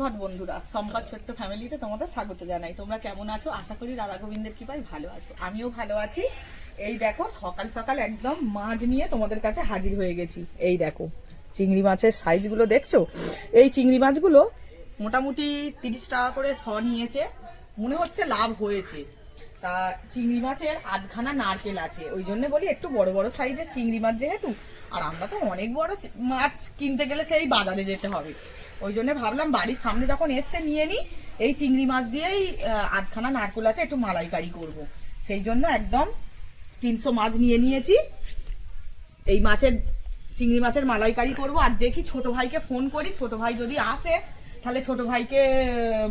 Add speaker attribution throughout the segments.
Speaker 1: সুপ্রভাত বন্ধুরা সম্পাদ ছোট্ট ফ্যামিলিতে তোমাদের স্বাগত জানাই। তোমরা কেমন আছো? আশা করি রাধা গোবিন্দের কৃপায় ভালো আছো। আমিও ভালো আছি। এই দেখো, সকাল সকাল একদম মাছ নিয়ে তোমাদের কাছে হাজির হয়ে গেছি। এই দেখো, চিংড়ি মাছের সাইজগুলো দেখছ? এই চিংড়ি মাছগুলো মোটামুটি তিরিশ টাকা করে শ নিয়েছে। মনে হচ্ছে লাভ হয়েছে। তা চিংড়ি মাছের আধখানা নারকেল আছে। ওই জন্য বলি একটু বড় বড় সাইজের চিংড়ি মাছ যেহেতু, আর আমরা তো অনেক বড় মাছ কিনতে গেলে সেই বাজারে যেতে হবে। ওই জন্য ভাবলাম বাড়ির সামনে যখন এসছে নিয়ে নিই এই চিংড়ি মাছ দিয়েই আধখানা নারকেল আছে, একটু মালাইকারি করব। সেই জন্য একদম তিনশো মাছ নিয়ে নিয়েছি। এই মাছের, চিংড়ি মাছের মালাইকারি করব। আর দেখি ছোট ভাইকে ফোন করি। ছোট ভাই যদি আসে তাহলে ছোট ভাইকে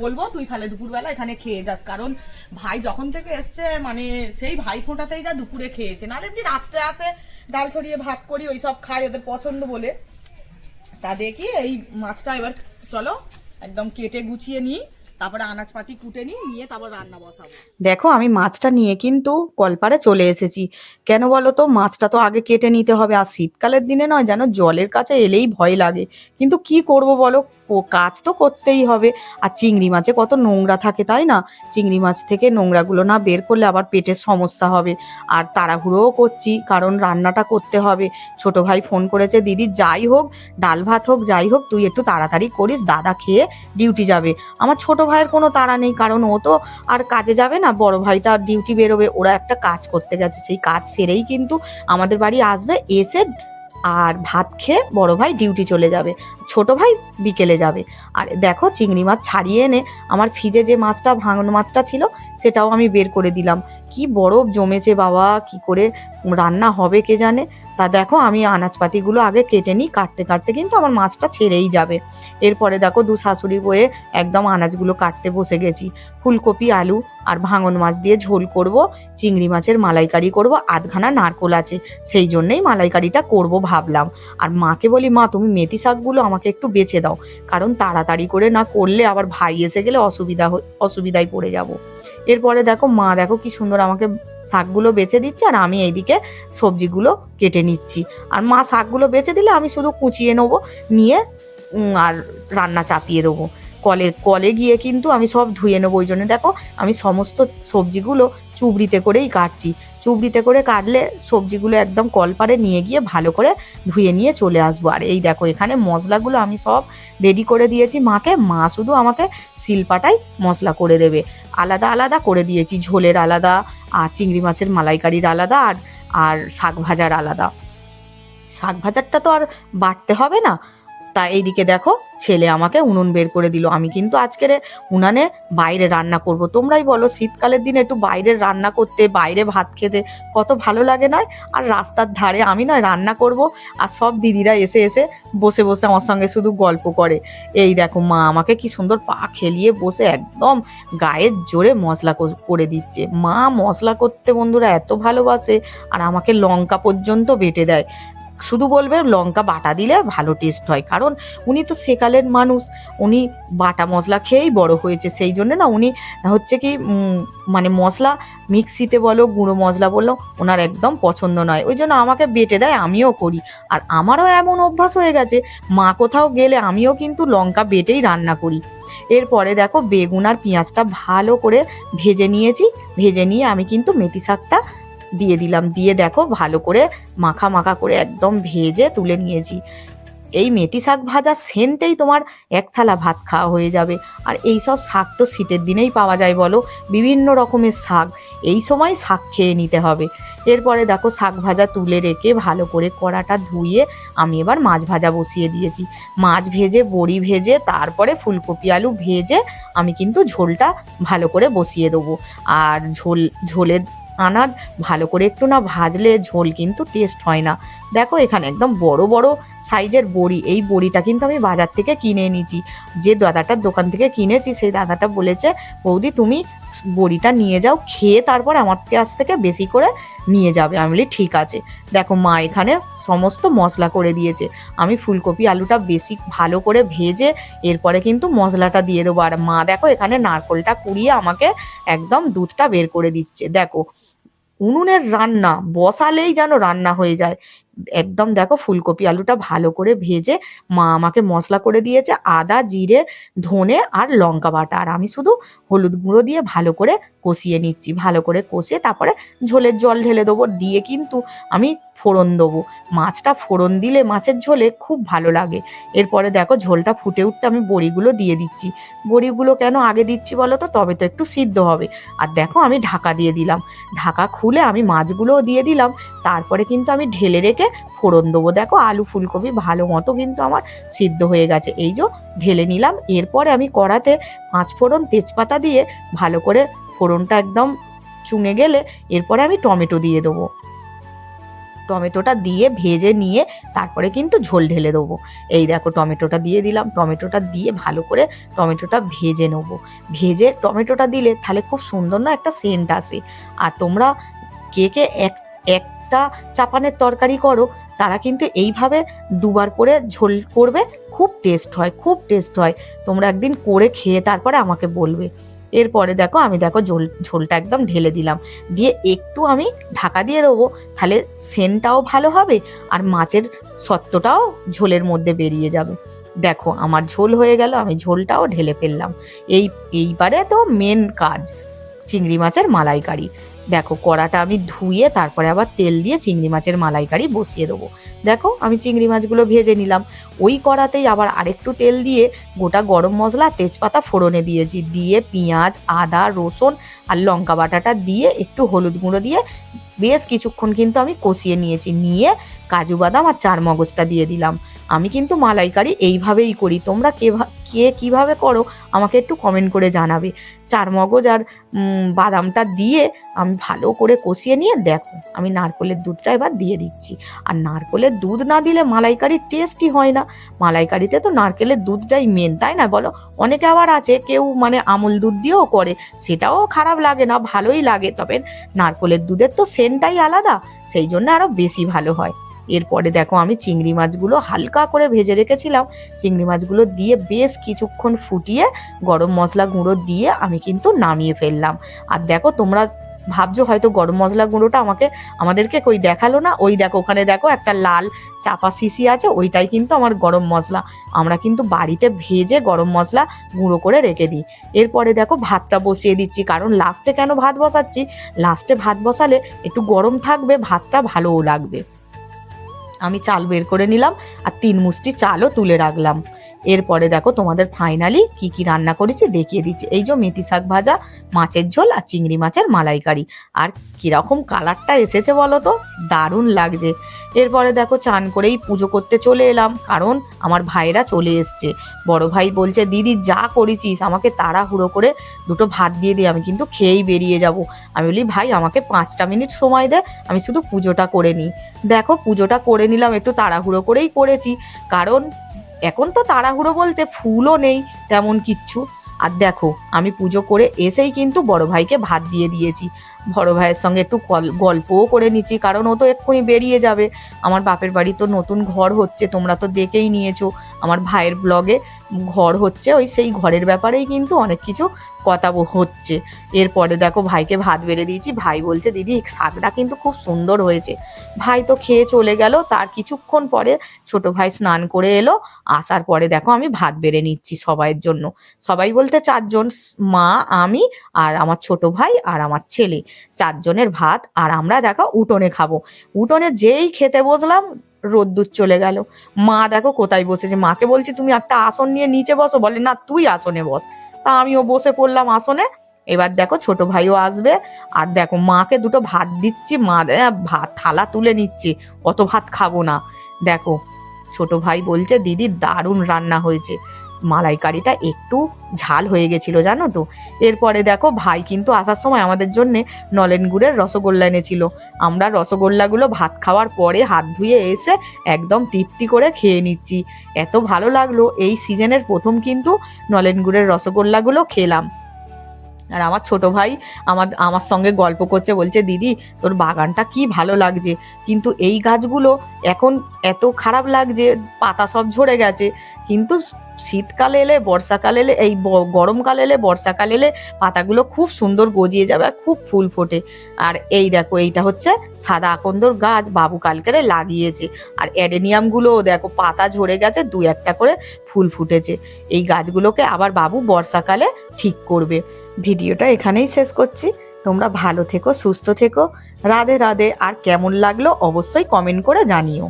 Speaker 1: বলব, তুই তাহলে দুপুরবেলা এখানে খেয়ে যাস। কারণ ভাই যখন থেকে এসছে মানে সেই ভাই ফোঁটাতেই যা দুপুরে খেয়েছে। নাহলে এমনি রাত্রে আসে, ডাল ছড়িয়ে ভাত করি, ওই সব খাই ওদের পছন্দ বলে। তা দেখি এই মাছটা এবার, চলো, একদম কেটে গুছিয়ে নিই, তারপরে আনাজপাতি কুটে নিই, নিয়ে তারপর রান্না বসাবো।
Speaker 2: দেখো, আমি মাছটা নিয়ে কিন্তু কলপারে চলে এসেছি। কেন বলো তো, মাছটা তো আগে কেটে নিতে হবে। আর শীতকালের দিনে নয়, যেন জলের কাছে এলেই ভয় লাগে। কিন্তু কি করব বলো? কাজ তো করতেই হবে। আর চিংড়ি মাছে কত নোংরা থাকে, তাই না? চিংড়ি মাছ থেকে নোংরাগুলো না বের করলে আবার পেটের সমস্যা হবে। আর তাড়াহুড়োও করছি, কারণ রান্নাটা করতে হবে। ছোট ভাই ফোন করেছে, দিদি, যাই হোক, ডাল ভাত হোক, যাই হোক, তুই একটু তাড়াতাড়ি করিস, দাদা খেয়ে ডিউটি যাবে। আমার ছোট ভাইয়ের কোনো তাড়া নেই, কারণ ও তো আর কাজে যাবে না, বড় ভাইটা ডিউটি বেরোবে, ওরা একটা কাজ করতে গেছে, সেই কাজ সেরেই কিন্তু আমাদের বাড়ি আসবে, এসে আর ভাত খেয়ে বড় ভাই ডিউটি চলে যাবে, ছোট ভাই বিকেলে যাবে। আর দেখো চিংড়ি মাছ ছাড়িয়ে এনে আমার ফ্রিজে যে মাছটা, ভাঙন মাছটা ছিল, সেটাও আমি বের করে দিলাম। কি বরফ জমেছে বাবা, কি করে রান্না হবে কে জানে? তা দেখো, আমি আনাজপাতিগুলো আগে কেটে নিই, কাটতে কাটতে কিন্তু আমার মাছটা ছেড়েই যাবে। এরপরে দেখো, দু শাশুড়ি বয়ে একদম আনাজগুলো কাটতে বসে গেছি। ফুলকপি, আলু আর ভাঙন মাছ দিয়ে ঝোল করব, চিংড়ি মাছের মালাইকারি করব, আধখানা নারকোল আছে, সেই জন্যেই মালাইকারিটা করব ভাবলাম। আর মাকে বলি, মা, তুমি মেথি শাকগুলো আমাকে একটু বেছে দাও, কারণ তাড়াতাড়ি করে না করলে আবার ভাই এসে গেলে অসুবিধা অসুবিধায় পড়ে যাব। এরপরে দেখো মা দেখো কি সুন্দর আমাকে শাকগুলো বেছে দিচ্ছে আর আমি এইদিকে সবজিগুলো কেটে নিচ্ছি। আর মা শাকগুলো বেছে দিলে আমি শুধু কুচিয়ে নেব, নিয়ে আর রান্না চাপিয়ে দেবো। কলের কলে গিয়ে কিন্তু আমি সব ধুয়ে নেব ওই জন্য। দেখো, আমি সমস্ত সবজিগুলো চুবড়িতে করেই কাটছি। চুবড়িতে করে কাটলে সবজিগুলো একদম কলপারে নিয়ে গিয়ে ভালো করে ধুয়ে নিয়ে চলে আসব। আর এই দেখো, এখানে মশলাগুলো আমি সব রেডি করে দিয়েছি মাকে। মা শুধু আমাকে শিলপাটাই মশলা করে দেবে। আলাদা আলাদা করে দিয়েছি, ঝোলের আলাদা, আর চিংড়ি মাছের মালাইকারির আলাদা, আর আর শাক ভাজার আলাদা। শাক ভাজারটা তো আর বাটতে হবে না। তা এইদিকে দেখো, ছেলে আমাকে উনুন বের করে দিল। আমি কিন্তু আজকের উনানে বাইরে রান্না করব। তোমরাই বলো, শীতকালের দিনে একটু বাইরে রান্না করতে, বাইরে ভাত খেতে কত ভালো লাগে নয়? আর রাস্তার ধারে আমি নয়, রান্না করব। আর সব দিদিরা এসে এসে বসে বসে আমার সঙ্গে শুধু গল্প করে। এই দেখো মা আমাকে কি সুন্দর পা খেলিয়ে বসে একদম গায়ের জোরে মশলা করে দিচ্ছে। মা মশলা করতে বন্ধুরা এত ভালোবাসে, আর আমাকে লঙ্কা পর্যন্ত বেটে দেয়। শুধু বলবে লঙ্কা বাটা দিলে ভালো টেস্ট হয়। কারণ উনি তো সেকালের মানুষ, উনি বাটা মশলা খেয়েই বড় হয়েছে, সেই জন্য না উনি হচ্ছে কি মানে মশলা মিক্সিতে বলো, গুঁড়ো মশলা বলল ওনার একদম পছন্দ নয়। ওই জন্য আমাকে বেটে দেয়, আমিও করি। আর আমারও এমন অভ্যাস হয়ে গেছে, মা কোথাও গেলে আমিও কিন্তু লঙ্কা বেটেই রান্না করি। এরপরে দেখো বেগুন আর পেঁয়াজটা ভালো করে ভেজে নিয়েছি, ভেজে নিয়ে আমি কিন্তু মেথি শাকটা দিয়ে দিলাম। দিয়ে দেখো ভালো করে মাখা মাখা করে একদম ভেজে তুলে নিয়েছি। এই মেথি শাক ভাজা সেন্টেই তোমার এক থালা ভাত খাওয়া হয়ে যাবে। আর এই সব শাক তো শীতের দিনেই পাওয়া যায় বলো, বিভিন্ন রকমের শাক। এই সময় শাক খেয়ে নিতে হবে। এরপরে দেখো শাক ভাজা তুলে রেখে ভালো করে কড়াটা ধুয়ে আমি এবার মাছ ভাজা বসিয়ে দিয়েছি। মাছ ভেজে, বড়ি ভেজে, তারপরে ফুলকপি আলু ভেজে আমি কিন্তু ঝোলটা ভালো করে বসিয়ে দেবো। আর ঝোল, ঝোলের আনাজ, ভালো করে একটু না ভাজলে ঝোল কিন্তু টেস্ট হয় না। দেখো, এখানে একদম বড় বড় সাইজের বড়ি। এই বড়িটা কিন্তু আমি বাজার থেকে কিনে এনেছি। যে দাদাটার দোকান থেকে কিনেছি, সেই দাদাটা বলেছে, বৌদি, তুমি বড়িটা নিয়ে যাও, খেয়ে তারপর আমার কাছ থেকে বেশি করে নিয়ে যাবে। আমি বলি, ঠিক আছে। দেখো, মা এখানে সমস্ত মশলা করে দিয়েছে। আমি ফুলকপি, আলুটা বেশি ভালো করে ভেজে এরপরে কিন্তু মশলাটা দিয়ে দেবো। আর মা দেখো, এখানে নারকোলটা কুড়িয়ে আমাকে একদম দুধটা বের করে দিচ্ছে। দেখো উনুনের রান্না বসালেই যেন রান্না হয়ে যায়। একদম দেখো ফুলকপি আলুটা ভালো করে ভেজে মা আমাকে মশলা করে দিয়েছে, আদা, জিরে, ধনে আর লঙ্কা বাটা। আর আমি শুধু হলুদ গুঁড়ো দিয়ে ভালো করে কষিয়ে নিচ্ছি, ভালো করে কষিয়ে তারপরে ঝোলের জল ঢেলে দেবো, দিয়ে কিন্তু আমি ফোড়ন দেবো। মাছটা ফোড়ন দিলে মাছের ঝোলে খুব ভালো লাগে। এরপরে দেখো ঝোলটা ফুটে উঠতে আমি বড়িগুলো দিয়ে দিচ্ছি। বড়িগুলো কেন আগে দিচ্ছি বলো তো? তবে তো একটু সিদ্ধ হবে। আর দেখো আমি ঢাকা দিয়ে দিলাম। ঢাকা খুলে আমি মাছগুলোও দিয়ে দিলাম। তারপরে কিন্তু আমি ঢেলে রেখে ফোড়ন দেবো। দেখো আলু ফুলকপি ভালো মতো কিন্তু আমার সিদ্ধ হয়ে গেছে। এই যে ঢেলে নিলাম, এরপরে আমি কড়াতে পাঁচ ফোড়ন তেজপাতা দিয়ে ভালো করে ফোড়নটা একদম চুঙে গেলে এরপরে আমি টমেটো দিয়ে দেবো। টমেটোটা দিয়ে ভেজে নিয়ে তারপরে কিন্তু ঝোল ঢেলে দেবো। এই দেখো টমেটোটা দিয়ে দিলাম, টমেটোটা দিয়ে ভালো করে টমেটোটা ভেজে নেব। ভেজে টমেটোটা দিলে তাহলে খুব সুন্দর না একটা সেন্ট আসে। আর তোমরা কে কে এক একটা চাপানের তরকারি করো, তারা কিন্তু এইভাবে দুবার করে ঝোল করবে, খুব টেস্ট হয়, খুব টেস্ট হয়। তোমরা একদিন করে খেয়ে তারপরে আমাকে বলবে। এরপরে দেখো, আমি দেখো ঝোল, ঝোলটা একদম ঢেলে দিলাম। দিয়ে একটু আমি ঢাকা দিয়ে দেবো, তাহলে সেন্টটাও ভালো হবে আর মাছের সত্ত্বটাও ঝোলের মধ্যে বেরিয়ে যাবে। দেখো, আমার ঝোল হয়ে গেল, আমি ঝোলটাও ঢেলে ফেললাম। এই, এইবারে তো মেন কাজ চিংড়ি মাছের মালাইকারি। দেখো, কড়াটা আমি ধুয়ে তারপরে আবার তেল দিয়ে চিংড়ি মাছের মালাইকারি বসিয়ে দেবো। দেখো, আমি চিংড়ি মাছগুলো ভেজে নিলাম। ওই কড়াতেই আবার আরেকটু তেল দিয়ে গোটা গরম মশলা, তেজপাতা ফোড়নে দিয়েছি। দিয়ে পেঁয়াজ, আদা, রসুন আর লঙ্কা বাটাটা দিয়ে একটু হলুদ গুঁড়ো দিয়ে বেশ কিছুক্ষণ কিন্তু আমি কষিয়ে নিয়েছি। নিয়ে কাজু বাদাম আর চার মগজটা দিয়ে দিলাম। আমি কিন্তু মালাইকারি এইভাবেই করি। তোমরা কে কে কীভাবে করো, আমাকে একটু কমেন্ট করে জানাবে। চার মগজ আর বাদামটা দিয়ে আমি ভালো করে কষিয়ে নিয়ে দেখো, আমি নারকলের দুধটা এবার দিয়ে দিচ্ছি। আর নারকলের দুধ না দিলে মালাইকারির টেস্টই হয় না। মালাইকারিতে তো নারকেলের দুধটাই মেন তাই না বলো? অনেকে আবার আছে, কেউ মানে আমুল দুধ দিয়েও করে, সেটাও খারাপ লাগে না, ভালোই লাগে। তবে নারকলের দুধের তো সেন্টটাই আলাদা, সেই জন্য আরও বেশি ভালো হয়। এরপরে দেখো আমি চিংড়ি মাছগুলো হালকা করে ভেজে রেখেছিলাম। চিংড়ি মাছগুলো দিয়ে বেশ কিছুক্ষণ ফুটিয়ে গরম মশলা গুঁড়ো দিয়ে আমি কিন্তু নামিয়ে ফেললাম। আর দেখো তোমরা ভাবছ হয়তো গরম মশলা গুঁড়োটা আমাকে, আমাদেরকে কই দেখাল না? ওই দেখো ওখানে দেখো একটা লাল চাপা শিশি আছে, ওইটাই কিন্তু আমার গরম মশলা। আমরা কিন্তু বাড়িতে ভেজে গরম মশলা গুঁড়ো করে রেখে দিই। এরপরে দেখো ভাতটা বসিয়ে দিচ্ছি, কারণ লাস্টে কেন ভাত বসাচ্ছি? লাস্টে ভাত বসালে একটু গরম থাকবে, ভাতটা ভালোও লাগবে। আমি চাল বের করে নিলাম আর তিন মুষ্টি চালও তুলে রাখলাম। এরপরে দেখো তোমাদের ফাইনালি কি কি রান্না করেছি, দেখিয়ে দিচ্ছি। এই যে মেথি শাক ভাজা, মাছের ঝোল আর চিংড়ি মাছের মালাইকারি। আর কীরকম কালারটা এসেছে বলো তো? দারুণ লাগছে। এরপরে দেখো চান করেই পুজো করতে চলে এলাম, কারণ আমার ভাইরা চলে এসছে। বড় ভাই বলছে, দিদি, যা করেছিস, আমাকে তাড়াহুড়ো করে দুটো ভাত দিয়ে দিই আমি কিন্তু খেয়েই বেরিয়ে যাব। আমি বলি, ভাই, আমাকে পাঁচটা মিনিট সময় দে, আমি শুধু পুজোটা করে নিই। দেখো পুজোটা করে নিলাম, একটু তাড়াহুড়ো করেই করেছি, কারণ এখন তো তাড়াহুড়ো বলতে ফুলও নেই, তেমন কিচ্ছু। আর দেখো, আমি পুজো করে এসেই কিন্তু বড় ভাইকে ভাত দিয়ে দিয়েছি। বড় ভাইয়ের সঙ্গে একটু গল- গল্পও করে নিচ্ছি, কারণ ও তো এক্ষুনি বেরিয়ে যাবে। আমার বাপের বাড়ি তো নতুন ঘর হচ্ছে, তোমরা তো দেখেই নিয়েছো। আমার ভাইয়ের ব্লগে ঘর হচ্ছে, ওই সেই ঘরের ব্যাপারেই কিন্তু অনেক কিছু কথা হচ্ছে। এরপরে দেখো ভাইকে ভাত বেড়ে দিয়েছি, ভাই বলছে, দিদি, শাকটা কিন্তু খুব সুন্দর হয়েছে। ভাই তো খেয়ে চলে গেল, তার কিছুক্ষণ পরে ছোট ভাই স্নান করে এলো, আসার পরে দেখো আমি ভাত বেড়ে নিচ্ছি সবাইয়ের জন্য। সবাই বলতে চারজন, মা, আমি আর আমার ছোট ভাই আর আমার ছেলে। চারজনের ভাত, আর আমরা দেখো উঠোনে খাব। উঠোনে যেই খেতে বসলাম রোদ্দুর চলে গেল। মা দেখো কোথায় বসেছে। মাকে বলছি, তুমি একটা আসন নিয়ে নিচে বসো। বলে, না, তুই আসনে বস। তা আমিও বসে পড়লাম আসনে। এবার দেখো ছোট ভাইও আসবে। আর দেখো, মাকে দুটো ভাত দিচ্ছি। মা ভাত, থালা তুলে নিচ্ছি। অত ভাত খাব না। দেখো, ছোট ভাই বলছে, দিদি, দারুণ রান্না হয়েছে। মালাইকারিটা একটু ঝাল হয়ে গেছিল, জানো তো? এরপরে দেখো, ভাই কিন্তু আসার সময় আমাদের জন্য নলেন গুড়ের রসগোল্লা এনেছিল। আমরা রসগোল্লাগুলো ভাত খাওয়ার পরে হাত ধুয়ে এসে একদম তৃপ্তি করে খেয়ে নিচ্ছি। এত ভালো লাগল, এই সিজনের প্রথম কিন্তু নলেন গুড়ের রসগোল্লাগুলো খেলাম। আর আমার ছোট ভাই আমার আমার সঙ্গে গল্প করছে, বলছে, দিদি, তোর বাগানটা কি ভালো লাগছে? কিন্তু এই গাছগুলো এখন এত খারাপ লাগছে, পাতা সব ঝরে গেছে। কিন্তু শীতকাল এলে, বর্ষাকাল এলে, এই গরমকাল এলে, বর্ষাকাল এলে পাতাগুলো খুব সুন্দর গজিয়ে যাবে আর খুব ফুল ফোটে। আর এই দেখো, এইটা হচ্ছে সাদা আকন্দর গাছ, বাবু কালকেরে লাগিয়েছে। আর অ্যাডেনিয়ামগুলোও দেখো, পাতা ঝরে গেছে, দু একটা করে ফুল ফুটেছে। এই গাছগুলোকে আবার বাবু বর্ষাকালে ঠিক করবে। ভিডিওটা এখানেই শেষ করছি। তোমরা ভালো থেকো, সুস্থ থেকো। রাধে রাধে। আর কেমন লাগল অবশ্যই কমেন্ট করে জানিও।